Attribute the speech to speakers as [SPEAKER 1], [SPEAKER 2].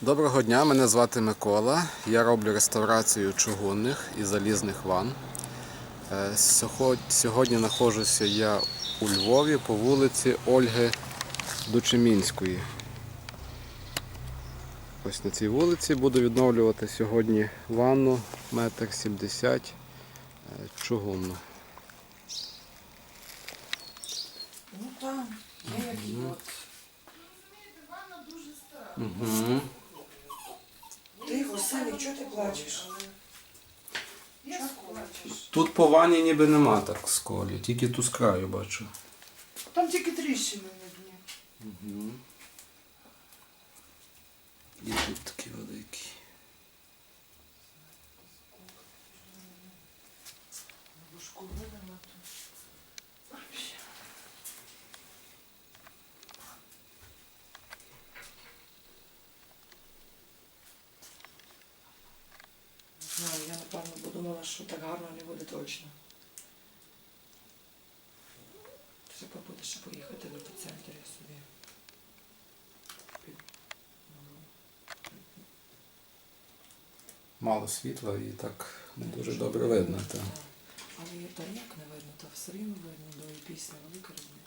[SPEAKER 1] Доброго дня, мене звати Микола. Я роблю реставрацію чугунних і залізних ванн. Е, Сьогодні знаходжуся я у Львові по вулиці Ольги Дучемінської. Ось на цій вулиці буду відновлювати сьогодні ванну метр сімдесят е, чугунну.
[SPEAKER 2] Ну так, я як.
[SPEAKER 1] Угу.
[SPEAKER 2] Тихо, Саня, чого ти плачеш? Чого плачеш?
[SPEAKER 1] Тут по ванні ніби нема так сколі, тільки ту з краю бачу.
[SPEAKER 3] Там тільки тріщини на дні.
[SPEAKER 1] І тут такі великі.
[SPEAKER 2] Не знаю, я напевно подумала, що так гарно не буде точно. Треба буде ще поїхати в епіцентр собі.
[SPEAKER 1] Мало світла і так не дуже добре видно. Та.
[SPEAKER 2] Але як не видно, та все рівно видно до і після велика різниця.